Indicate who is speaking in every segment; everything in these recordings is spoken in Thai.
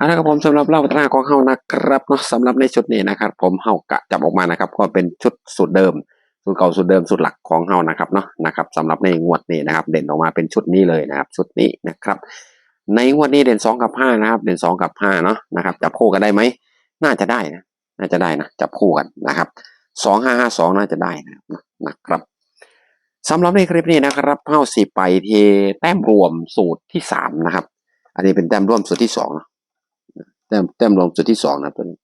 Speaker 1: เอาละครับผมสำหรับเล่าพัฒนาของเฮานะครับเนาะสำหรับในชุดนี้นะครับผมเฮากะจับออกมานะครับ ก็เป็นชุดสูตรเดิมสูตรเก่าสูตรเดิมสูตรหลักของเฮานะครับเนาะนะครับสำหรับในงวดนี้นะครับ เด่นออกมาเป็นชุดนี้เลยนะครับ ชุดนี้นะครับ ในงวดนี้เด่นสองกับห้านะครับ เด่นสองกับห้าเนาะนะครับจับคู่กันได้ไหมน่าจะได้นะน่าจะได้นะจับคู่กันนะครับสองห้าห้าสองน่าจะได้นะนะครับสำหรับในคลิปนี้นะครับเฮาสิไปเทแต้มรวมสูตรที่สามนะครับ อันนี้เป็นแต้มรวมสูตรที่สองเนาะ แต้มแต้มรวมสูตรที่สองนะตัวนี้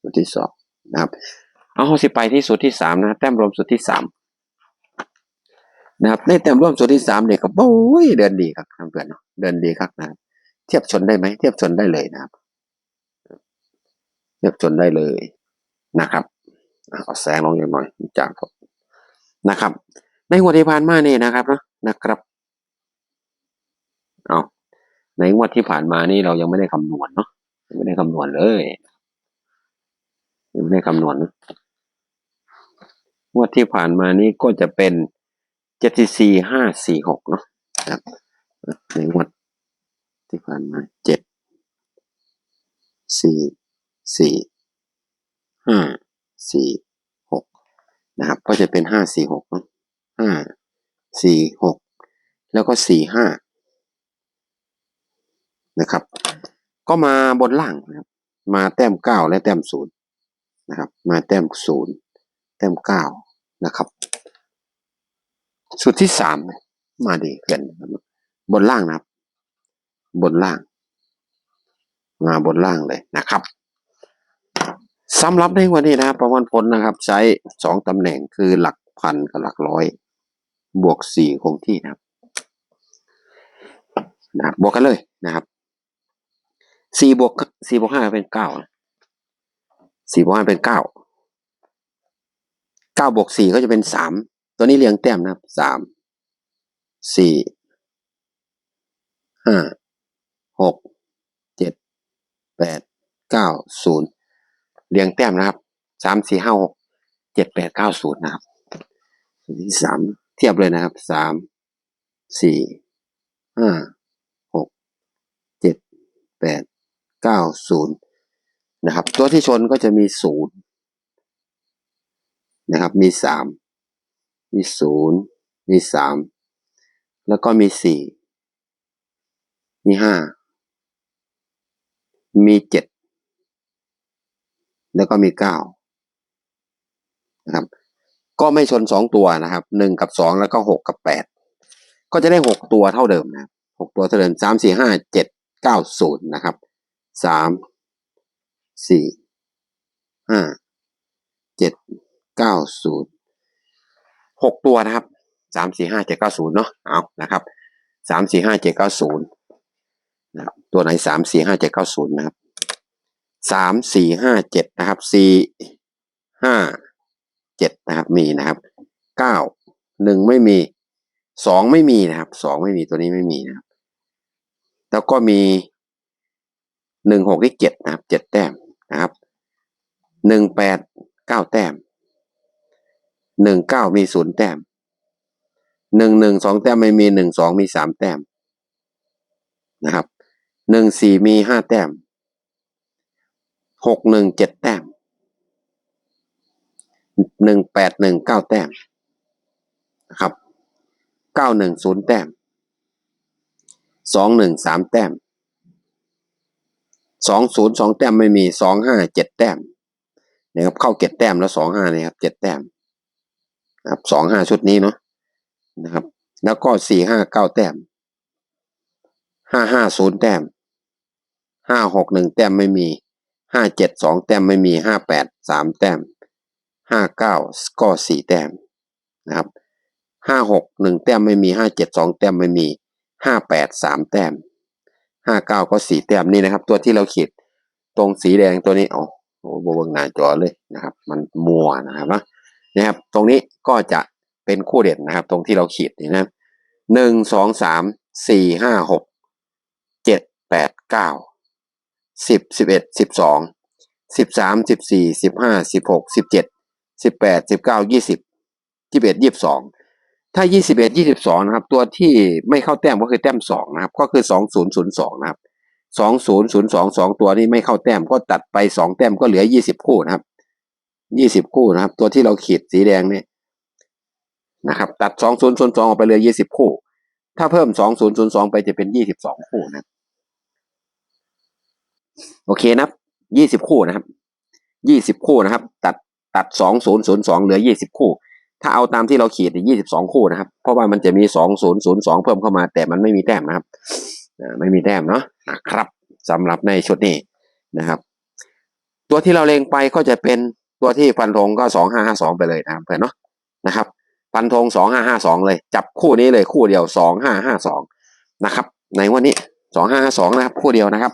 Speaker 1: สูตรที่สองนะครับ เอาสิไปที่สูตรที่สามนะแต้มรวมสูตรที่สามนะครับในแต้มรวมสูตรที่สามเนี่ยก็โอ้ยเดินดีครับเพื่อนเนาะเดินดีครับนะเทียบชนได้ไหมเทียบชนได้เลยนะครับ เทียบชนได้เลยนะครับเอาแสงลงอย่างหน่อยจากนะครับ ในงวดที่ผ่านมาเนี่ยนะครับเนาะนะครับเอาในงวดที่ผ่านมานี่เรายังไม่ได้คำนวณเนาะ ไม่ได้คำนวณเลยไม่ได้คำนวณนะงวดที่ผ่านมานี้ก็จะเป็นเจ็ดสี่สี่ห้าสี่หกเนาะนะครับในงวดที่ผ่านมาเจ็ดสี่สี่ห้าสี่หกนะครับ ก็จะเป็นห้าสี่หกเนาะห้าสี่หกแล้วก็สี่ห้านะครับ ก็มาบนล่างนะครับ มาแต้มเก้าและแต้มศูนย์นะครับ มาแต้มศูนย์แต้มเก้านะครับสุดที่สามมาดีเกินบนล่างนะครับ บนล่าง มาบนล่างเลยนะครับสำหรับในวันนี้นะครับประมวลผลนะครับ ใช้สองตำแหน่งคือหลักพันกับหลักร้อย บวกสี่คงที่นะครับนะบบวกกันเลยนะครับ สี่บวกสี่บวกห้าเป็นเก้าสี่บวกห้าเป็นเก้าเก้าบวกสี่ก็จะเป็นสามตัวนี้เรียงแต้มนะครับสามสี่ห้าหกเจ็ดแปดเก้าศูนย์เรียงแต้มนะครับสามสี่ห้าหกเจ็ดแปดเก้าศูนย์นะครับที่สามเทียบเลยนะครับสามสี่ห้าหกเจ็ดแปด เก้าศูนย์นะครับ ตัวที่ชนก็จะมีศูนย์นะครับ มีสามมีศูนย์มีสามแล้วก็มีสี่มีห้ามีเจ็ดแล้วก็มีเก้านะครับ ก็ไม่ชนสองตัวนะครับหนึ่งกับสองแล้วก็หกกับแปดก็จะได้หกตัวเท่าเดิมนะครับหกตัวเท่าเดิมสามสี่ห้าเจ็ดเก้าศูนย์นะครับ สามสี่ห้าเจ็ดเก้าศูนย์หกตัวนะครับสามสี่ห้าเจ็ดเก้าศูนย์เนาะเอานะครับสามสี่ห้าเจ็ดเก้าศูนย์นะครับตัวไหนสามสี่ห้าเจ็ดเก้าศูนย์นะครับสามสี่ห้าเจ็ดนะครับสี่ห้าเจ็ดนะครับมีนะครับเก้าหนึ่งไม่มีสองไม่มีนะครับสองไม่มีตัวนี้ไม่มีนะครับ แล้วก็มี หนึ่งหกที่เจ็ดนะครับเจ็ดแต้มนะครับหนึ่งแปดเก้าแต้มหนึ่งเก้ามีศูนย์แต้มหนึ่งหนึ่งสองแต้มไม่มีหนึ่งสองมีสามแต้มนะครับหนึ่งสี่มีห้าแต้มหกหนึ่งเจ็ดแต้มหนึ่งแปดหนึ่งเก้าแต้มนะครับเก้าหนึ่งศูนย์แต้มสองหนึ่งสามแต้ม สองศูนย์สองแต้มไม่มีสองห้าเจ็ดแต้มนะครับเข้าเก็ดแต้มแล้วสองห้าเนี่ยครับเจ็ดแต้มนะครับสองห้าชุดนี้เนาะนะครับ แล้วก็สี่ห้าเก้าแต้มห้าห้าศูนย์แต้มห้าหกหนึ่งแต้มไม่มีห้าเจ็ดสองแต้มไม่มีห้าแปดสามแต้มห้าเก้าก็สี่แต้มนะครับห้าหกหนึ่งแต้มไม่มีห้าเจ็ดสองแต้มไม่มีห้าแปดสามแต้ม ห้าเก้าก็สี่แต้มนี่นะครับ ตัวที่เราขีดตรงสีแดงตัวนี้โอ้โหบิ่งหน้าจอเลยนะครับ มันมัวนะครับนะนะครับ ตรงนี้ก็จะเป็นคู่เด่นนะครับ ตรงที่เราขีดนี่นะหนึ่งสองสามสี่ห้าหกเจ็ดแปดเก้าสิบสิบเอ็ดสิบสองสิบสามสิบสี่สิบห้าสิบหกสิบเจ็ดสิบแปดสิบเก้ายี่สิบยี่สิบเอ็ดยี่สิบสอง ถ้ายี่สิบเอ็ดยี่สิบสองนะครับ ตัวที่ไม่เข้าแต้มก็คือแต้มสองนะครับ ก็คือสองศูนย์ศูนย์สองนะครับสองศูนย์ศูนย์สองสองตัวนี้ไม่เข้าแต้มก็ตัดไปสองแต้มก็เหลือยี่สิบคู่นะครับยี่สิบคู่นะครับ ตัวที่เราขีดสีแดงนี่นะครับ ตัดสองศูนย์ศูนย์สองออกไปเหลือยี่สิบคู่ ถ้าเพิ่มสองศูนย์ศูนย์สองไปจะเป็นยี่สิบสองคู่นะโอเคนะครับยี่สิบคู่นะครับยี่สิบคู่นะครับ ตัดตัดสองศูนย์ศูนย์สองเหลือยี่สิบคู่ ถ้าเอาตามที่เราขีดยี่สิบสองคู่นะครับ เพราะว่ามันจะมีสองศูนย์ศูนย์สองเพิ่มเข้ามา แต่มันไม่มีแต้มนะครับไม่มีแต้มเนาะนะครับสำหรับในชุดนี้นะครับ ตัวที่เราเลงไปก็จะเป็นตัวที่ฟันธงก็สองห้าห้าสองไปเลยนะครับเพื่อนเนาะนะครับ ฟันธงสองห้าห้าสองเลย จับคู่นี้เลยคู่เดียวสองห้าห้าสองนะครับ ในวันนี้สองห้าห้าสองนะครับ คู่เดียวนะครับ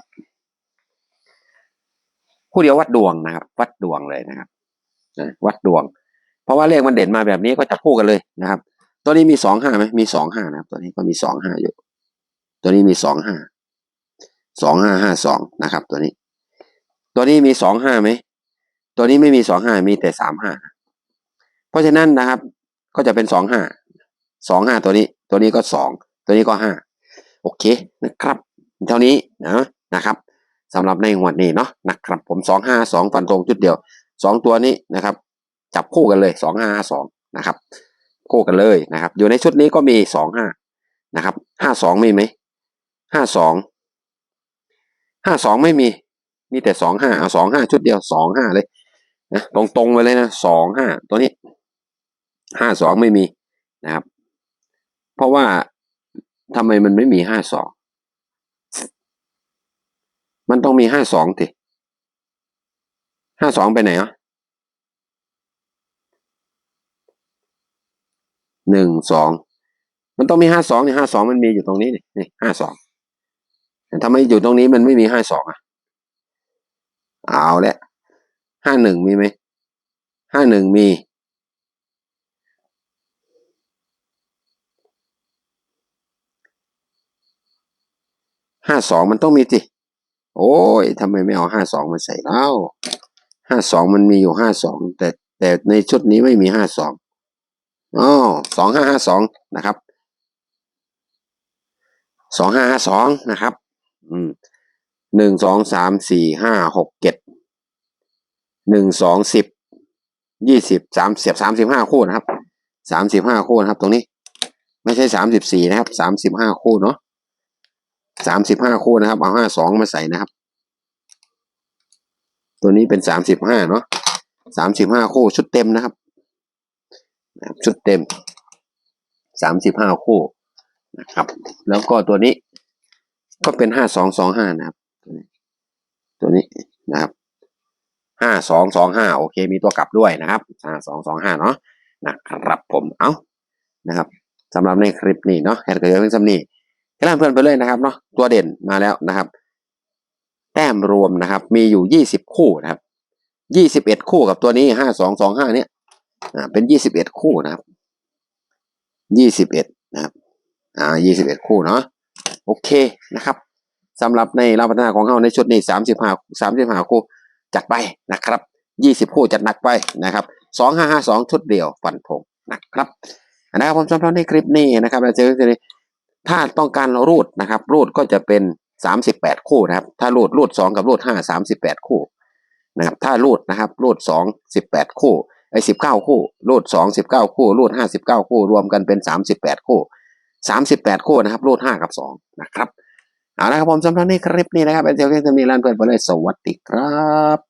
Speaker 1: คู่เดียววัดดวงนะครับ วัดดวงเลยนะครับวัดดวง ราะว่าเลขมันเด่นมาแบบนี้ก็จับคู่กันเลยนะครับ ตัวนี้มีสองห้าไหมมีสองห้านะครับ ตัวนี้ก็มีสองห้าอยู่ ตัวนี้มีสองห้าสองห้าห้าสองนะครับ ตัวนี้ ตัวนี้มีสองห้าไหมตัวนี้ไม่มีสองห้ามีแต่สามห้าเพราะฉะนั้นนะครับ ก็จะเป็นสองห้าสองห้าตัวนี้ ตัวนี้ก็สองตัวนี้ก็ห้าโอเคนะครับ เท่านี้นะนะครับสำหรับในงวดนี้เนาะนะครับ ผมสองห้าสองฟันธงจุดเดียวสองตัวนี้นะครับ จับคู่กันเลยสองห้าสองนะครับ คู่กันเลยนะครับ อยู่ในชุดนี้ก็มีสองห้านะครับห้าสองมีไหมห้าสองห้าสองไม่มี มีแต่สองห้าเอาสองห้าชุดเดียวสองห้าเลยนะตรงตรงไปเลยนะสองห้าตัวนี้ห้าสองไม่มีนะครับ เพราะว่าทำไมมันไม่มีห้าสองมันต้องมีห้าสองทีห้าสองไปไหนอะ หนึ่งสองมันต้องมีห้าสองนี่ห้าสองมันมีอยู่ตรงนี้นี่ห้าสองทำไมอยู่ตรงนี้มันไม่มีห้าสองอะเอาละห้าหนึ่งมีไหมห้าหนึ่งมีห้าสองมันต้องมีสิโอ้ยทำไมไม่เอาห้าสองมาใส่เล่าห้าสองมันมีอยู่ห้าสองแต่แต่ในชุดนี้ไม่มีห้าสอง อ๋อสองห้าห้าสองนะครับสองห้าห้าสองนะครับ อืมหนึ่งสองสามสี่ห้าหกเจ็ดหนึ่งสองสิบยี่สิบสามเสิบสามสิบห้าคู่นะครับสามสิบห้าคู่นะครับ ตรงนี้ ไม่ใช่สามสิบสี่นะครับสามสิบห้าคู่เนาะสามสิบห้าคู่นะครับ เอาห้าสองมาใส่นะครับ ตัวนี้เป็นสามสิบห้าเนาะสามสิบห้าคู่ชุดเต็มนะครับ ชุดเต็มสามสิบห้าคู่นะครับ แล้วก็ตัวนี้ก็เป็นห้าสองสองห้านะครับ ตัวนี้นะครับห้าสองสองห้าโอเค มีตัวกลับด้วยนะครับห้าสองสองห้าเนาะนะครับผมเอานะครับสำหรับในคลิปนี้เนาะแอดก็จะเป็นสำนีให้ล่าเพื่อนไปเลยนะครับเนาะตัวเด่นมาแล้วนะครับ แต้มรวมนะครับ มีอยู่ยี่สิบคู่นะครับยี่สิบเอ็ดคู่กับตัวนี้ห้าสองสองห้าเนี่ย อ่าเป็นยี่สิบเอ็ดคู่นะครับยี่สิบเอ็ดนะครับอ่ายี่สิบเอ็ดคู่เนาะโอเคนะครับสำหรับในรางวัลของเขาในชุดนี้สามสิบห้าสามสิบห้าคู่จัดไปนะครับยี่สิบคู่จัดหนักไปนะครับสองห้าห้าสองชุดเดียวฟันธงนะครับนะครับผมสำหรับในคลิปนี้นะครับเราจอกันเลยถ้าต้องการรูดนะครับรูดก็จะเป็นสามสิบแปดคู่นะครับ ถ้ารูดรูดสองกับรูดห้าสามสิบแปดคู่นะครับถ้ารูดนะครับรูดสองสิบแปดคู่ ไอ้สิบเก้าคู่รูดสองสิบเก้าคู่รูดห้าสิบเก้าคู่รวมกันเป็นสามสิบแปดคู่สามสิบแปดคู่นะครับรูดห้ากับสองนะครับเอาละครับผมสำหรับในคลิปนี้นะครับเป็นเจ้าแค่จะมีร้านเพื่อนไปเลยสวัสดีครับ